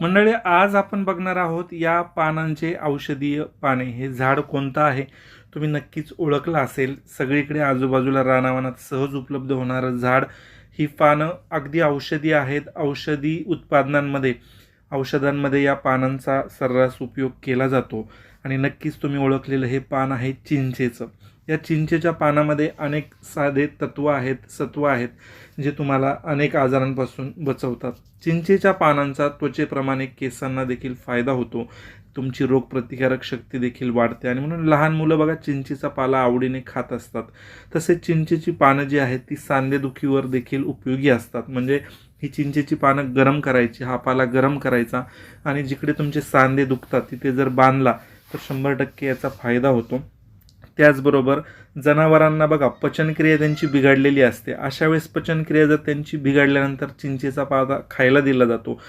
मंडळी आज आपण बघणार आहोत या पानांचे औषधीय पाने. हे झाड कोणतं आहे? तुम्ही नक्कीच ओळखलं असेल. सगळीकडे आजूबाजूला रानावनात सहज उपलब्ध होणारं झाड. ही पानं अगदी औषधी आहेत. औषधी उत्पादनांमध्ये औषधांमध्ये या पानांचा सर्रास उपयोग केला जातो. आणि नक्कीच तुम्ही ओळखलेलं हे पान आहे चिंचेचं. या चिंचेच्या पानामध्ये अनेक साधे तत्व आहेत सत्व आहेत जे तुम्हाला अनेक आजारांपासून बचवतात. चिंचेच्या पानांचा त्वचेप्रमाणे केसांना देखील फायदा होतो. तुमची रोगप्रतिकारक शक्ती देखील वाढते. आणि म्हणून लहान मुलं बघा चिंचेचा पाला आवडीने खात असतात. तसेच चिंचेची पानं जी आहेत ती सांधेदुखीवर देखील उपयोगी असतात. म्हणजे ही चिंचेची पानं गरम करायची हा पाला गरम करायचा आणि जिकडे तुमचे सांधे दुखतात तिथे जर बांधला तर शंभर टक्के याचा फायदा होतो. त्याचबरोबर जनावरांना बघा पचनक्रिया त्यांची बिघडलेली असते. अशा वेळेस पचनक्रिया जर त्यांची बिघडल्यानंतर चिंचेचा पाला खायला दिला जातो.